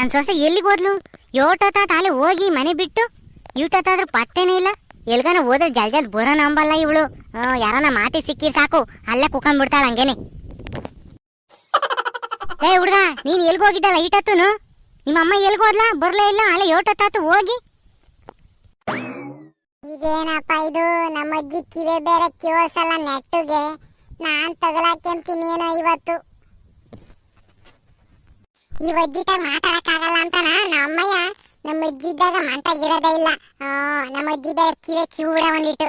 ನನ್ನ ಸೊಸೆ ಎಲ್ಲಿಗೆ ಹೋದ್ಲು ಯೋಟೊತ್ತಾತ ಅಲ್ಲಿ ಹೋಗಿ ಮನೆ ಬಿಟ್ಟು ಇವ್ಟೊತ್ತಾದ್ರೂ ಪತ್ತೇನೇ ಇಲ್ಲ. ಎಲ್ಗನ ಹೋದ್ರೆ ಜಲ್ ಜಲ್ ಅಂಬಲ್ಲ ಇವಳು. ಯಾರನ ಮಾತಿ ಸಿಕ್ಕಿ ಸಾಕು. ಅಲ್ಲೇ ಕುಕೊಂಡ್ಬಿಡ್ತಾಳ ಹಂಗೇನೆ. ಏ ಹುಡ್ಗ ನೀನ್ ಈಟತ್ತುನು? ನಿಮ್ಮ ಅಮ್ಮ ಎಲ್ಗ್ ಹೋದ್ಲಾ ಬರ್ಲೇ ಇಲ್ಲ? ಅಲ್ಲೇ ಯೋಟೊತ್ತಾತು ಹೋಗಿ. ಇದೇನಪ್ಪ ಇದು? ನಮ್ಮ ಅಜ್ಜಿ ಕಿವೆ ಬೇರೆ ಕೇಳಿಸಲ್ಲ ನೆಟ್ಟುಗೆ. ನಾನ್ ತಗಲಾಕೆಂತೀನಿ ಏನೋ ಇವತ್ತು. ಈ ಅಜ್ಜಿತ ಮಾತಾಡಕ್ಕಾಗಲ್ಲ ಅಂತನ? ನಮ್ಮಯ್ಯ ನಮ್ಮ ಅಜ್ಜಿ ಇದ್ದಾಗ ಇರೋದೇ ಇಲ್ಲ. ಆ, ನಮ್ಮ ಅಜ್ಜಿ ಬೇರೆ ಕಿವೆ ಕಿವುಡ ಒಂದಿಟ್ಟು.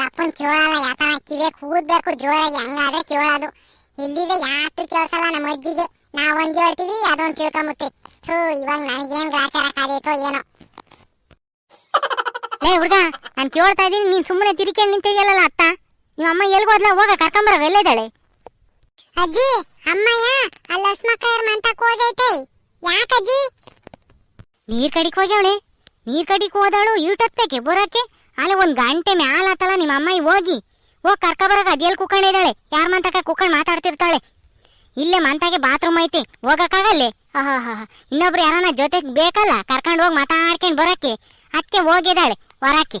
ರಪ್ಪನ್ ಚೋಳ ಯಾತನ ಕಿವೆ ಕೂದ್ಬೇಕು ಜೋರಾಗಿ ಹಂಗಾದ್ರೆ ಅದು ಇಲ್ಲಿದೆ ಯಾತು ಕೇಳಿಸಲ್ಲ ನಮ್ಮ ಅಜ್ಜಿಗೆ. ನಾವೊಂದು ಹೇಳ್ತೀವಿ ಅದೊಂದು ತಿಳ್ಕೊಂಬುತ್ತೆ ಥೂ ಇವಾಗ ನನಗೇನು ಗ್ರಾಚಾರ ಕಾದೈತೋ ಏನೋ. ಏ ಹುಡ್ಗ ನಾನು ಕೇಳ್ತಾ ಇದೀನಿ ನೀನು ಸುಮ್ಮನೆ ತಿರುಕೊಂಡು ನಿಂತಿದೆಯಲ್ಲ ಅತ್ತ? ನಿಮ್ಮ ಅಮ್ಮ ಎಲ್ಲಿ ಹೋದ್ಲಾ? ಹೋಗ ಕರ್ಕೊಂಬರ ಇದ್ದಾಳೆ ಅಜ್ಜಿ ಅಮ್ಮಯ್ಯ ಅಲ್ಲಿ ಹಸ್ಮಕ್ಕಯ್ಯರ್ ಮಂತಕ್ ಹೋಗೈತೆ. ಯಾಕಜ್ಜಿ? ನೀರ್ ಕಡಿಕ್ ಹೋಗ್ಯಾವಳೆ. ನೀರ್ ಕಡಿಕ್ ಹೋದಳು ಈಟೊತ್ಬೇಕೆ ಬರೋಕೆ ಅಲ್ಲಿ ಒಂದ್ ಗಂಟೆ ಮ್ಯಾಲ ಆತಲ್ಲ ನಿಮ್ಮ ಅಮ್ಮಾಯಿ ಹೋಗಿ. ಹೋಗ್ ಕರ್ಕ ಬರಕ ಅದೆಲ್ ಕುಕೊಂಡಿದ್ದಾಳೆ ಯಾರ ಮಂತಕ ಕುಕ್ಕಂಡ್ ಮಾತಾಡ್ತಿರ್ತಾಳೆ. ಇಲ್ಲೇ ಮಂತಾಗೆ ಬಾತ್ರೂಮ್ ಐತಿ. ಹೋಗಕ್ಕಾಗಲ್ಲೇ? ಆಹಾ ಇನ್ನೊಬ್ರು ಯಾರನ್ನ ಜೊತೆಗ್ ಬೇಕಲ್ಲ ಕರ್ಕೊಂಡ್ ಹೋಗಿ ಮಾತಾಡ್ಕೊಂಡ್ ಬರಕ್ಕೆ. ಅದಕ್ಕೆ ಹೋಗಿದ್ದಾಳೆ ಹೊರಕ್ಕೆ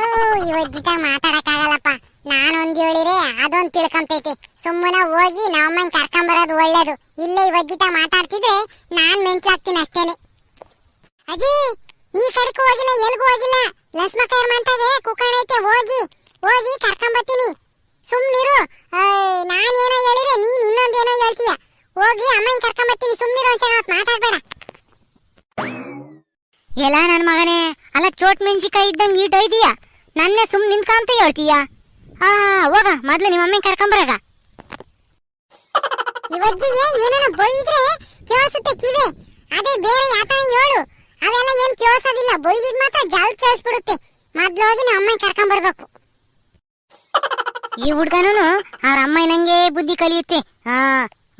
ಇವಜ್ಜಿತ ಮಾತಾಡಕ್ಕಾಗಲ್ಲಪ್ಪ. ನಾನೊಂದ್ ಹೇಳಿರೆ ಅದೊಂದ್ ತಿಳ್ಕೊಂತೈತಿ. ಸುಮ್ಮನೆ ಹೋಗಿ ನಮ್ಮನ್ ಕರ್ಕೊಂಬರೋದು ಒಳ್ಳೇದು. ಇಲ್ಲೇ ಇವಜ್ಜಿತ ಮಾತಾಡ್ತಿದ್ರೆ ನಾನ್ ಮೆಂಟ್ಲಾಗ್ತೀನಿ ಅಷ್ಟೇನೆ. ಅಜ್ಜಿ ಈ ಕಡೆಗೂ ಹೋಗಿಲ್ಲ, ಎಲ್ಗೂ ಹೋಗಿಲ್ಲ. ಲಸ್ಮಕೈರ್ ಮಂತಾಗೆ ಕುಕ್ಕಣೈತೆ ಹೋಗಿ. ಹೋಗಿ ಕರ್ಕೊಂಬತ್ತೀನಿ ಸುಮ್ನಿರು. ಏನೋ ಹೇಳಿದ್ರೆ ನೀನ್ ಇನ್ನೊಂದೇನೋ ಹೇಳ್ತೀಯ. ಹೋಗಿ ಅಮ್ಮನ್ ಕರ್ಕೊಂಬತ್ತೀನಿ ಸುಮ್ನಿರು ಒಂದ್ಸಲ ಮಾತಾಡ್ಬೇಡ. ಎಲ್ಲ ನನ್ ಮಗನೇ, ಅಲ್ಲ ಚೋಟ್ ಮೆಣಸಿಕಾಯಿ ಇದ್ದಂಗೆ ಈಟ್ ಒಯ್ದೀಯ? ನನ್ನೇ ಸುಮ್ ನಿಂತ್ಕಂತ ಹೇಳ್ತೀಯ? ಹಾ ಹೋಗ. ಮೊದ್ಲು ನಿಮ್ಮ ಅಮ್ಮನ್ ಕರ್ಕೊಂಬರಾಗ ಇವಜ್ಜಿಗೆ ಏನೇನೋ ಬೈದ್ರೆ ಕೇಳಿಸುತ್ತೆ ಕಿವಿ. ಅದೇ ಬೇರೆ ಯಾತನ ಹೇಳು. ಅವೆಲ್ಲ ಏನ್ ಕೇಳಿಸೋದಿಲ್ಲ. ಬೈದಿದ್ ಮಾತ್ರ ಜಲ್ ಕೇಳಿಸ್ಬಿಡುತ್ತೆ. ಮೊದ್ಲು ಹೋಗಿ ನಮ್ಮ ಅಮ್ಮನ್ ಕರ್ಕೊಂಡ್ ಬರ್ಬೇಕು. ಈ ಹುಡ್ಗನೂ ಅವ್ರ ಅಮ್ಮ ನಂಗೆ ಬುದ್ಧಿ ಕಲಿಯುತ್ತೆ. ಹಾ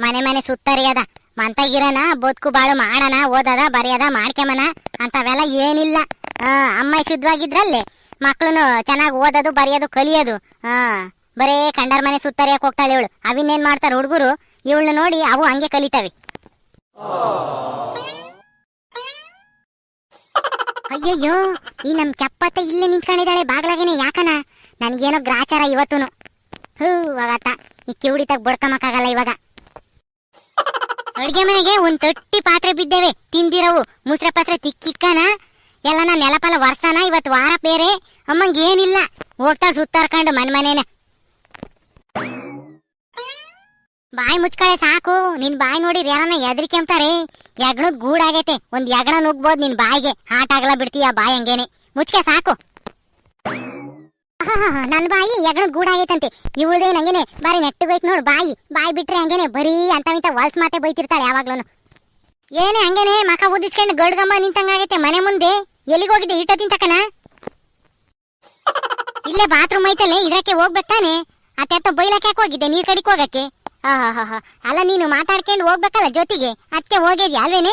ಮನೆ ಮನೆ ಸುತ್ತರಿಯದ ಮಂತಾಗಿರನ ಬದುಕು ಬಾಳು ಮಾಡನ ಓದದ ಬರೆಯದ ಮಾಡ್ಕೆಮನ ಅಂತವೆಲ್ಲ ಏನಿಲ್ಲ. ಹಾ ಅಮ್ಮ ಶುದ್ಧವಾಗಿದ್ರಲ್ಲೇ. ಮಕ್ಳುನು ಚೆನ್ನಾಗಿ ಓದೋದು, ಬರೆಯೋದು, ಕಲಿಯೋದು. ಹಾ, ಬರೇ ಕಂಡರ್ ಮನೆ ಸುತ್ತರಿಯಕ್ಕೆ ಹೋಗ್ತಾಳೆ ಇವಳು. ಏನ್ ಮಾಡ್ತಾರ ಹುಡುಗರು? ಇವಳನ್ನ ನೋಡಿ ಅವು ಹಂಗೆ ಕಲಿತಾವೆ. ಅಯ್ಯಯ್ಯೋ, ಈ ನಮ್ ಚಪ್ಪತ್ತೆ ಇಲ್ಲೇ ನಿಂತ್ಕೊಂಡಿದ್ದಾಳೆ ಬಾಗ್ಲಾಗೇನೆ ಯಾಕನ? ನನ್ಗೇನೋ ಗ್ರಾಚಾರ ಇವತ್ತುನು. ಹೂ ಅವತ್ತ ಈ ಕಿವುಡಿತಾಗ ಬಡ್ಕಮಕ್ಕಾಗಲ್ಲ ಇವಾಗ. ಅಡ್ಗೆ ಮನೆಗೆ ಒಂದ್ ತಟ್ಟಿ ಪಾತ್ರೆ ಬಿದ್ದೇವೆ. ತಿಂದಿರವು. ಮುಸ್ರೆ ಪಾತ್ರೆ ತಿಕ್ಕಿಕ್ಕನ ಎಲ್ಲನ ನೆಲಪಲ ವರ್ಷನ ಇವತ್ತು ವಾರ ಬೇರೆ. ಅಮ್ಮಂಗೆ ಏನಿಲ್ಲ. ಹೋಗ್ತಾ ಸುತ್ತಾರ್ಕೊಂಡು ಮನ್ ಮನೇನೆ. ಬಾಯಿ ಮುಚ್ಕಳೆ ಸಾಕು. ನಿನ್ ಬಾಯಿ ನೋಡಿರಿ ಯಾರನ್ನ ಎದ್ರಿಕೆಂಬ್ತಾರೆ ಗೂಡ್ ಗೂಡಾಗೈತೆ. ಒಂದ್ ಯಗಣ ನುಗ್ಬೋದು ನಿನ್ ಬಾಯಿಗೆ. ಹಾಟ್ ಆಗಲ ಬಿಡ್ತೀಯ ಬಾಯಿ ಹಂಗೇನೆ. ಮುಚ್ಕೆ ಸಾಕು. ನನ್ ಬಾಯಿ ಯಗಣದ್ ಗೂಡಾಗೈತಂತೆ. ಇವಳದೇ ನಂಗೇನೆ ಬಾರಿ ನೆಟ್ಟು ಬೈತ್ ನೋಡು ಬಾಯಿ. ಬಾಯಿ ಬಿಟ್ರೆ ಹಂಗೇನೆ ಬರೀ ಅಂತ ಇಂತ ವಾಲ್ಸ್ ಮಾತೆ ಬೈತಿರ್ತಾಳೆ ಯಾವಾಗ್ಲೂ ಏನೇ ಹಂಗೇನೆ ಮಕ ಉದಿಸ್ಕೊಂಡು ಗಡ್ಗಂಬ ನಿಂತಂಗಾಗೈತೆ ಮನೆ ಮುಂದೆ. ಎಲ್ಲಿಗೆ ಹೋಗಿದ್ದೆ? ಈಟ ತಿಂತಕನ ಇಲ್ಲೇ ಬಾತ್ರೂಮ್ ಐತಲ್ಲೇ ಇದಕ್ಕೆ ಹೋಗ್ಬೇಕು ತಾನೆ. ಅತ್ತೆತ್ತ ಬೈಲಕ್ಕೆ ಯಾಕೆ ಹೋಗಿದ್ದೆ? ನೀರ್ ಕಡಿಕ್ ಹೋಗಕ್ಕೆ. ಅಲ್ಲ, ನೀನು ಮಾತಾಡ್ಕೊಂಡು ಹೋಗ್ಬೇಕಲ್ಲ ಜೊತೆಗೆ? ಅದಕ್ಕೆ ಹೋಗಿದ್ಯಾ ಅಲ್ವೇನೆ?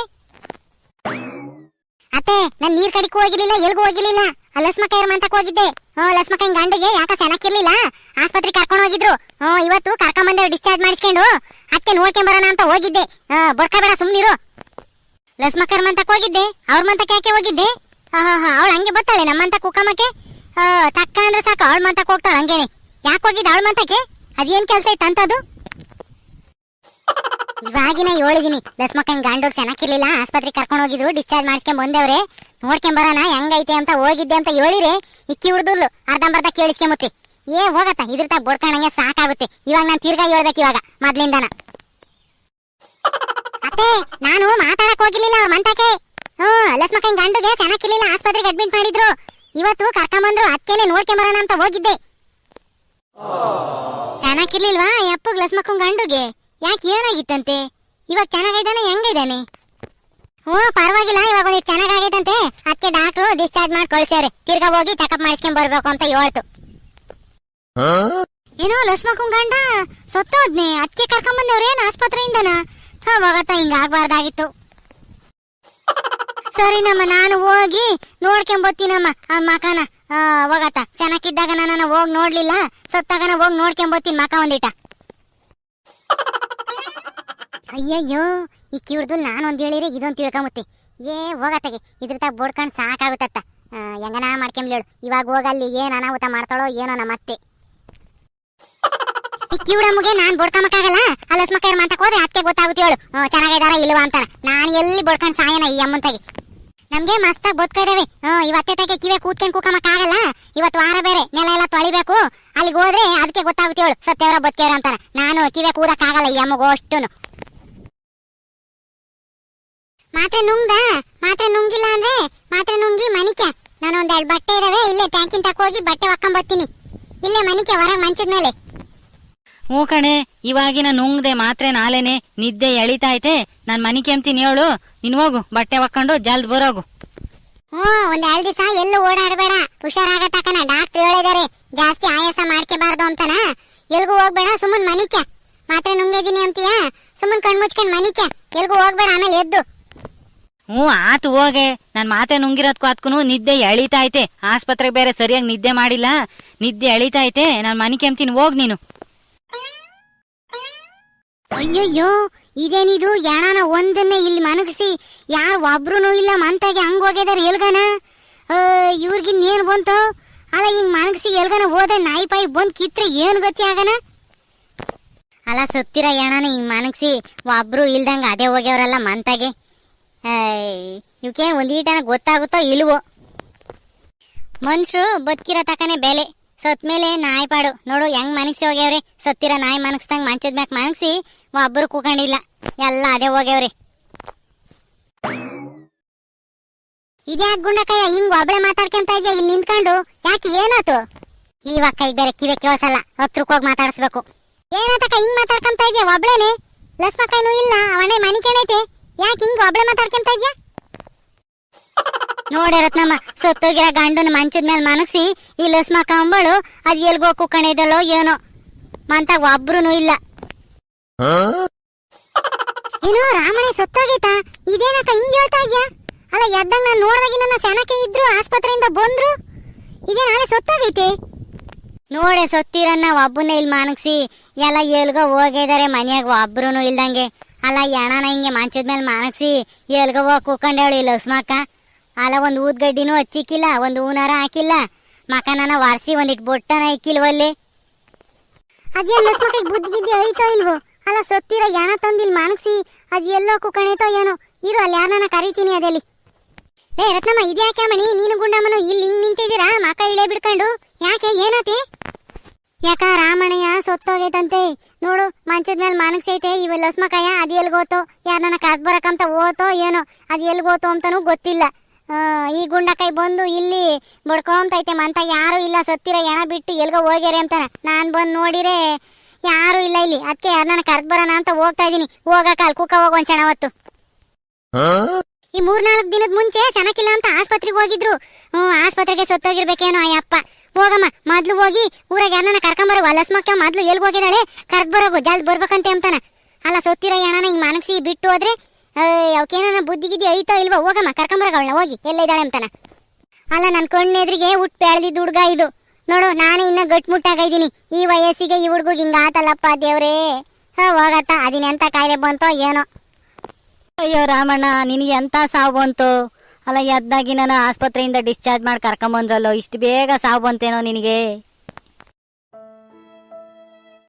ಅತ್ತೆ, ನಾನು ನೀರ್ ಕಡಿಕ್ ಹೋಗಿರ್ಲಿಲ್ಲ, ಎಲ್ಗೂ ಹೋಗಿರ್ಲಿಲ್ಲ. ಲಸ್ಮಕಾಯರ್ ಮಂತಕ್ ಹೋಗಿದ್ದೆ? ಹ್ಞೂ ಲಸ್ಮಕಾಯನ್ ಗಂಡಿಗೆ ಯಾಕ ಸೆನಕ್ಕಿರ್ಲಿಲ್ಲ ಆಸ್ಪತ್ರೆ ಕರ್ಕೊಂಡು ಹೋಗಿದ್ರು. ಹ್ಞೂ, ಇವತ್ತು ಕರ್ಕೊಂಡ್ ಬಂದೇವ್ ಡಿಸ್ಚಾರ್ಜ್ ಮಾಡಿಸ್ಕೊಂಡು ಅದಕ್ಕೆ ನೋಡ್ಕೊಂಡ್ ಬರೋಣ ಅಂತ ಹೋಗಿದ್ದೆ. ಹಾ ಬಡ್ಕಬೇಡ ಸುಮ್ನಿರು. ಲಸ್ಮಕರ್ ಮಂತಕ್ ಹೋಗಿದ್ದೆ? ಅವ್ರ ಮಂತಕ್ ಯಾಕೆ ಹೋಗಿದ್ದೆ? ಹಾ ಹಾ ಹಾ ಅವಳು ಹಂಗೆ ಬತ್ತಾಳೆ ನಮ್ಮಂತ ಕುಕ್ಕಮ್ಮಕ್ಕೆ ಆ, ತಕ್ಕ ಅಂದ್ರೆ ಸಾಕು ಅವಳ ಮಂತಕ್ ಹೋಗ್ತಾಳ ಹಂಗೇನೆ. ಯಾಕೆ ಹೋಗಿದ್ದ ಅವಳ ಮಂತಕ್ಕೆ? ಅದೇನ್ ಕೆಲ್ಸ ಇತ್ತು ಅಂತದು ಇವಾಗಿನ ಹೇಳಿದೀನಿ ಹಿಂಗ್ ಗಂಡೋಗ್ ಚೆನ್ನಾಗಿರ್ಲಿಲ್ಲ ಆಸ್ಪತ್ರೆಗೆ ಕರ್ಕೊಂಡು ಹೋಗಿದ್ರು ಡಿಸ್ಚಾರ್ಜ್ ಮಾಡಿಸ್ಕೊಂಡ್ ಬಂದೇವ್ರೆ. ನೋಡ್ಕೊಂಡ್ ಬರೋಣ ಹೆಂಗೈತೆ ಅಂತ ಹೋಗಿದ್ದೆ ಅಂತ ಹೇಳಿರಿ. ಇಕ್ಕಿ ಹುಡ್ದುಲ್ಲು ಅರ್ಧಂಬರ್ಧ ಕೇಳಿಸ್ಕೊಂಬತ್ತಿ ಏ ಹೋಗತ್ತ ಇದ್ರ ತಾ ಬಡ್ಕೊಂಡಂಗೆ ಸಾಕಾಗುತ್ತೆ. ಇವಾಗ ನಾನು ತಿರ್ಗಾ ಹೇಳ್ಬೇಕು ಇವಾಗ ಮೊದ್ಲಿಂದನ. ಅತ್ತೆ ನಾನು ಮಾತಾಡಕ್ ಹೋಗಿರ್ಲಿಲ್ಲ ಅವ್ರ ಮಂತಕ್ಕೆ. ಹ್ಮ್ ಲಸ್ಮಕ್ಕನ್ ಗಂಡುಗೆ ಚೆನ್ನಾಗಿರ್ಲಿಲ್ಲ ಆಸ್ಪತ್ರೆಗೆ ಅಡ್ಮಿಟ್ ಮಾಡಿದ್ರು. ಇವತ್ತು ಕರ್ಕೊಂಬಂದ್ರು ಅದಕ್ಕೇನೆ ನೋಡ್ಕೊಂಡ್ ಬರೋಣ ಅಂತ ಹೋಗಿದ್ದೆ. ಚೆನ್ನಾಗಿರ್ಲಿಲ್ವಾ ಅಪ್ಪಗ್ ಲಸ್ಮಕ್ಕನ್ ಗಂಡುಗೆ? ಯಾಕೆ ಏನಾಗಿತ್ತಂತೆ? ಇವಾಗ ಚೆನ್ನಾಗಿದ್ದಾನೆ ಹೆಂಗಿದ್ದಾನೆ ಹ್ಞೂ, ಪರವಾಗಿಲ್ಲ, ಇವಾಗ ಒಂದಿಟ್ಟು ಚೆನ್ನಾಗಾಗೈತಂತೆ. ಅದಕ್ಕೆ ಡಾಕ್ಟ್ರು ಡಿಸ್ಚಾರ್ಜ್ ಮಾಡಿ ಕಳ್ಸ್ಯಾರೆ. ತಿರ್ಗಾ ಹೋಗಿ ಚೆಕಪ್ ಮಾಡಿಸ್ಕೊಂಡ್ ಬರ್ಬೇಕು ಅಂತ ಹೇಳ್ತು. ಏನೋ ಲಕ್ಷ್ಮಕ್ಕನ್ ಗಂಡ ಸತ್ತೋದ್ನೆ. ಅದಕ್ಕೆ ಕರ್ಕೊಂಡ್ ಆಸ್ಪತ್ರೆಯಿಂದನಾ? ಹೋಗತ್ತ ಹಿಂಗ ಆಗ್ಬಾರ್ದಾಗಿತ್ತು ಸರಿ ನಮ್ಮ, ನಾನು ಹೋಗಿ ನೋಡ್ಕೊಂಬತ್ತೀನಮ್ಮ. ಆ ಮಕನ ಹೋಗತ್ತ. ಚೆನ್ನಾಗಿದ್ದಾಗ ನಾನು ಹೋಗಿ ನೋಡ್ಲಿಲ್ಲ, ಸತ್ತಾಗನ ಹೋಗಿ ನೋಡ್ಕೊಂಬತ್ತೀನಿ ಮಕ ಒಂದಿಟ. ಅಯ್ಯಯ್ಯೋ, ಈ ಕಿವಿಡ್ದು ನಾನೊಂದು ಹೇಳಿರಿ, ಇದೊಂದು ತಿಳ್ಕೊಂಬತ್ತಿ. ಏ, ಹೋಗತ್ತಗೆ ಇದ್ರ ತಾಗ ಬೋಡ್ಕೊಂಡು ಸಾಕಾಗುತ್ತತ್ತ ಹೆಂಗನ ಮಾಡ್ಕೊಂಬ್ಲೇಳು ಇವಾಗ ಹೋಗಲ್ಲಿ ಏನ್ ಅನಾಹುತ ಮಾಡ್ತಾಳೋ ಏನೋ ನಮ್ಮ ಅತ್ತೆ. ಕಿವಡಮ್ಮಗೆ ನಾನ್ ಬಡ್ಕೊಂಬಕ್ಕಾಗಲ್ಲ? ಅಲ್ಲಿ ಮಾತಾಕೋದ್ರೆ ಅತ್ತೆ ಹೋದ್ರೆ ಗೊತ್ತಾಗುತ್ತೆ ಹೇಳು. ಚೆನ್ನಾಗಿದಾರ ಇಲ್ವಾ ಅಂತಾನ. ನಾನು ಎಲ್ಲಿ ಬಡ್ಕೊಂಡು ಸಾಯನ ಈ ಅಮ್ಮಂತಾಗಿ? ನಮ್ಗೆ ಮಸ್ತಾಗಿ ಬದುಕಿದಾವೆ ಇವತ್ತೆ ತಗೆ ಕಿವೆ ಕೂತ್ಕೊಂಡ್ ಕೂಕಮಕ್ಕಾಗಲ್ಲ ಇವತ್ತು ವಾರ ಬೇರೆ, ನೆಲ ಎಲ್ಲ ತೊಳಿಬೇಕು. ಅಲ್ಲಿಗೆ ಹೋದ್ರೆ ಅದಕ್ಕೆ ಗೊತ್ತಾಗುತ್ತೆ ಹೇಳು, ಸತ್ಯವ್ರ ಬದುಕೇವ್ರ ಅಂತಾನ. ನಾನು ಕಿವೆ ಕೂದಕ್ಕಾಗಲ್ಲ ಈ ಅಮ್ಮಗೂ ಅಷ್ಟುನು. ಮಾತ್ರೆ ನುಂಗ್ದ? ಮಾತ್ರೆ ನುಂಗಿಲ್ಲ ಅಂದ್ರೆ? ಮಾತ್ರೆ ನುಂಗಿ ಮನಿಕೆ ನಾನು ಒಂದೆರಡು ಬಟ್ಟೆ ಇದಾವೆ, ಇಲ್ಲೇ ಟ್ಯಾಂಕಿನ ತಕ್ಕೋಗಿ ಹೋಗಿ ಬಟ್ಟೆ ಬರ್ತೀನಿ ಇಲ್ಲೇ ಮನಿಕೆ ಹೊರಗ್ ಮಂಚದ ಮೇಲೆ. ಹ್ಞೂ ಕಣೆ ಇವಾಗಿನ ನುಂಗ್ದೆ ಮಾತ್ರೆ ನಾಲೆನೆ ನಿದ್ದೆ ಎಳಿತೈತೆ ನಾನ್ ಮನಿ ಕೆಮ್ತೀನಿ ಹೇಳು. ನೀನ್ ಹೋಗು ಬಟ್ಟೆ ಒಕ್ಕೊಂಡು ಜಲ್ದ್ ಬರೋಗು. ಹ್ಮ್ ಒಂದ್ ಎರಡ್ ದಿವಸ ಎಲ್ಲೂ ಓಡಾಡಬೇಡ. ಹುಷಾರಾಗತ್ತಕನ ಡಾಕ್ಟರ್ ಹೇಳಿದಾರೆ ಜಾಸ್ತಿ ಆಯಾಸ ಮಾಡ್ಕೋಬಾರ್ದು ಅಂತನ. ಎಲ್ಗೂ ಹೋಗ್ಬೇಡ ಸುಮ್ಮನ್ ಮನಿಕೆ ಮಾತ್ರೆ ನುಂಗಿದೀನಿ ಅಂತೀಯ? ಸುಮ್ಮನ್ ಕಣ್ ಮುಚ್ಕೊಂಡ್ ಮನಿಕೆ ಎಲ್ಗೂ ಹೋಗ್ಬೇಡ ಆಮೇಲೆ ಎದ್ದು. ಹ್ಞೂ ಆತು ಹೋಗೆ. ನಾನು ಮಾತೆ ನುಂಗಿರೋದ್ಕು ಅದ್ಕೂ ನಿದ್ದೆ ಎಳಿತೈತೆ ಆಸ್ಪತ್ರೆಗೆ ಬೇರೆ ಸರಿಯಾಗಿ ನಿದ್ದೆ ಮಾಡಿಲ್ಲ. ನಿದ್ದೆ ಎಳಿತೈತೆ ನಾನ್ ಮನಿ ಕೆಮ್ತೀನಿ ಹೋಗ್ ನೀನು. ಅಯ್ಯಯ್ಯೋ ಇದೇನಿದು ಯಾಣನ ಒಂದನ್ನೇ ಇಲ್ಲಿ ಮನಗಿಸಿ. ಯಾರು ಒಬ್ರು ಇಲ್ಲ, ಮಂತಾಗೆ ಹಂಗ ಹೋಗಿದಾರೆ ಎಲ್ಗನ? ಇವ್ರಿಗಿನ್ ಏನು ಬಂತು? ಅಲ್ಲ, ಹಿಂಗ್ ಮನಗಿಸಿ ಎಲ್ಗನ ಹೋದೆ, ನಾಯಿ ಪಾಯಿ ಬಂದು ಕಿತ್ರೆ ಏನ್ ಗತಿ ಆಗನ? ಅಲ್ಲ, ಸುತ್ತಿರ ಯಾಣನ ಹಿಂಗ್ ಮನಗಿಸಿ, ಒಬ್ರು ಇಲ್ದಂಗ ಅದೇ ಹೋಗ್ಯವ್ರಲ್ಲ ಮಂತಾಗೆ. ಇವಕ್ಕೇನ್ ಒಂದೀಟನ ಗೊತ್ತಾಗುತ್ತೋ ಇಲ್ವೋ? ಮನುಷ್ಯರು ಬದುಕಿರೋ ತಕನೆ ಬೆಲೆ. ಸತ್ ಮೇಲೆ ನಾಯಿ ಪಾಡು. ನೋಡು, ಹೆಂಗ್ ಮನಗ್ಸಿ ಹೋಗ್ಯಾವ್ರಿ. ಸತ್ತಿರ ನಾಯಿ ಮನಗ್ಸ್ದಂಗ್ ಮಂಚದ ಮ್ಯಾಕ್ ಮನಗ್ಸಿ ಒಬ್ರು ಕೂಕೊಂಡಿಲ್ಲ. ಎಲ್ಲ ಅದೇ ಹೋಗ್ಯಾವ್ರಿ. ಇದ್ಯಾಕ್ ಗುಂಡಕಯ್ಯ ಹಿಂಗ್ ಒಬ್ಳೆ ಮಾತಾಡ್ಕೊಂತ ಇದ್ಯಾ? ಇಲ್ಲಿ ನಿಂತ್ಕೊಂಡು ಯಾಕೆ ಏನಾತು ಇವಾಗ ಕೈ ಬೇರೆ ಕಿವೆ ಕೇಳ್ಸಲ್ಲ. ಹತ್ರಕ್ ಹೋಗಿ ಮಾತಾಡಿಸ್ಬೇಕು. ಏನಾತಕ್ಕ ಹಿಂಗ್ ಮಾತಾಡ್ಕೊಂತ ಇದ್ಯಾ? ಒಬ್ಳೇನೆ? ಲಸ್ಮಕ್ಕಯ್ಯನೂ ಇಲ್ಲ. ಅವನೇ ಮನಿ ಕೇಳೈತೆ ಯಾಕೆ ಹಿಂಗ್ ಒಬ್ಳೆ ಮಾತಾಡ್ಕೊಂತ ಇದ್ಯಾ? ನೋಡೆ ರತ್ನಮ್ಮ ಸೊತ್ತೋಗಿರ ಗಂಡನ ಮಂಚದ ಮೇಲೆ ಮನಗ್ಸಿ ಈ ಲಸ್ಮ ಕಂಬಳು ಅದ್ ಎಲ್ಗೋ ಕುಕ್ಕಣಿದಲ್ಲೋ ಏನೋ. ಮಂತಾಗ ಒಬ್ರು ಇಲ್ಲ. ಏನೋ ರಾಮಣೆ ಸತ್ತೋಗೈತಾ? ಇದೇನಕ್ಕ ಹಿಂಗ್ ಹೇಳ್ತಾ ಇದ್ಯಾ? ಅಲ್ಲ ಎದ್ದಂಗ ನಾನು ನೋಡ್ದಾಗ ನನ್ನ ಸೆನಕ್ಕೆ ಇದ್ರು ಆಸ್ಪತ್ರೆಯಿಂದ ಬಂದ್ರು? ಇದೇ ನಾಳೆ ನೋಡಿ ನೋಡೆ ಸೊತ್ತಿರನ್ನ ಒಬ್ಬನೇ ಇಲ್ಲಿ ಮಾನಗ್ಸಿ ಎಲ್ಲ ಎಲ್ಗೋ ಹೋಗಿದಾರೆ ಮನೆಯಾಗ ಒಬ್ರು ಇಲ್ದಂಗೆ. ಅಲ್ಲ ಎಣನ ಹಿಂಗೆ ಮಂಚದ ಮೇಲೆ ಮಾನಗ್ಸಿ ಎಲ್ಗೋ ಹೋಗಿ ಕೂಕೊಂಡೇವಳು ಇಲ್ಲ ಅಲ್ಲ, ಒಂದು ಊದ್ಗಡ್ಡಿನೂ ಹಚ್ಚಿಕ್ಕಿಲ್ಲ ಒಂದು ಹೂನಾರ ಹಾಕಿಲ್ಲ. ಮಕನನ ವಾರ್ಸಿ ಒಂದಿಟ್ ಬೊಟ್ಟನ ಇಕ್ಕಿಲ್ವಲ್ಲಿ ಅದೇನು ಲಸ್ಮಕಿಗೆ ಬುದ್ಧಿ ಗಿದ್ದಿ ಐತೋ ಇಲ್ವೋ? ಅಲ್ಲ, ಸೊತ್ತಿರೋ ಯಾಣ ತಂದಿಲ್ ಮಾನಗ್ಸಿ? ಅದು ಎಲ್ಲೋ ಕುಕಣೇತೋ ಏನೋ? ಇರು, ಅಲ್ಲಿ ಯಾರನ್ನ ಕರಿತೀನಿ ಅದೆಲ್ಲಿ. ಏ, ರತ್ನಮ್ಮ ಇದ್ಯಾಕೆ ಮಣಿ ನೀನು ಗುಂಡಮ್ಮನು ಇಲ್ಲಿ ಹಿಂಗ್ ನಿಂತಿದ್ದೀರಾ? ಮಕ ಇಳೆ ಬಿಡ್ಕೊಂಡು? ಯಾಕೆ, ಏನಾತಿ? ಯಾಕ ರಾಮಣ್ಣಯ್ಯ ಸತ್ತೋಗೈತಂತೆ? ನೋಡು, ಮಂಚದ ಮೇಲೆ ಮಾನಕ್ಸೈತೆ ಇವ ಲಸ್ಮಕಯ್ಯ ಅದ್ ಎಲ್ಗೋತೋ ಯಾರನ್ನ ಕರ್ದ್ ಬರಕಂತ ಓತೋ ಏನೋ? ಅದ್ ಎಲ್ಗೋತೋ ಅಂತನೂ ಗೊತ್ತಿಲ್ಲ. ಈ ಗುಂಡಕಾಯಿ ಬಂದು ಇಲ್ಲಿ ಬಡ್ಕೊಂತೈತೆ ಮಂತ ಯಾರು ಇಲ್ಲ ಸತ್ತಿರ ಎಣ ಬಿಟ್ಟು ಎಲ್ಗ ಹೋಗ್ಯಾರೆ ಅಂತ ನಾನ್ ಬಂದ್ ನೋಡಿರೆ ಯಾರು ಇಲ್ಲ ಇಲ್ಲಿ. ಅದಕ್ಕೆ ಯಾರನ್ನ ಕರೆದು ಬರೋಣ ಅಂತ ಹೋಗ್ತಾ ಇದೀನಿ. ಹೋಗಕ್ಕ ಅಲ್ಲಿ ಕುಕ್ಕ ಹೋಗ್ ಒಂದ್ ಕ್ಷಣ ಹೊತ್ತು. ಈ ಮೂರ್ನಾಲ್ಕು ದಿನದ ಮುಂಚೆ ಚೆನ್ನಾಗಿಲ್ಲ ಅಂತ ಆಸ್ಪತ್ರೆಗೆ ಹೋಗಿದ್ರು. ಹ್ಞೂ ಆಸ್ಪತ್ರೆಗೆ ಸತ್ತೋಗಿರ್ಬೇಕೇನೋ ಅಯ್ಯಪ್ಪ ಹೋಗಮ್ಮ ಮೊದ್ಲು ಹೋಗಿ ಊರಾಗ ಯಾರನ್ನ ಕರ್ಕೊಂಬರೋ ಲಸ್ಮಕ್ಕ ಮೊದ್ಲು ಎಲ್ಗ್ ಹೋಗಿದಾಳೆ ಕರೆದು ಬರೋಗು ಜಲ್ದಿ ಬರ್ಬೇಕಂತೆ ಅಂತಾನೆ. ಅಲ್ಲ ಸತ್ತಿರ ಯಾಣನ ಹಿಂಗ್ ಮನಗ್ಸಿ ಬಿಟ್ಟು ಹೋದ್ರೆ ಅವಕ್ಕೇನ ಬುದ್ಧಿ ಗಿದ್ದಿ ಐತೋ ಇಲ್ವಾ, ಹೋಗಮ್ಮ ಕರ್ಕೊಂಬರಗವಳನ್ನ ಹೋಗಿ ಎಲ್ಲ ಇದ್ದಾಳೆ ಅಂತಾನ. ಅಲ್ಲ ನನ್ನ ಕಣ್ಣೆದ್ರಿಗೆ ಹುಟ್ಟು ಬೆಳೆದಿದ್ದ ಹುಡ್ಗ ಇದು. ನೋಡು, ನಾನೇ ಇನ್ನ ಗಟ್ಮುಟ್ಟಾಗಿದ್ದೀನಿ ಈ ವಯಸ್ಸಿಗೆ ಈ ಹುಡುಗ ಹಿಂಗ ಆತಲ್ಲಪ್ಪ, ದೇವ್ರೇ. ಹೋಗತ್ತ ಅದಿನೆಂತ ಕಾಯಿಲೆ ಬಂತೋ ಏನೋ. ಅಯ್ಯೋ, ರಾಮಣ್ಣ, ನಿನಗೆ ಎಂತ ಸಾವು ಬಂತು? ಅಲ್ಲ, ಎದ್ದಾಗಿ ನಾನು ಆಸ್ಪತ್ರೆಯಿಂದ ಡಿಸ್ಚಾರ್ಜ್ ಮಾಡಿ ಕರ್ಕೊಂಬಂದ್ರಲ್ಲೋ, ಇಷ್ಟು ಬೇಗ ಸಾವು ಬಂತೇನೋ ನಿನಗೆ?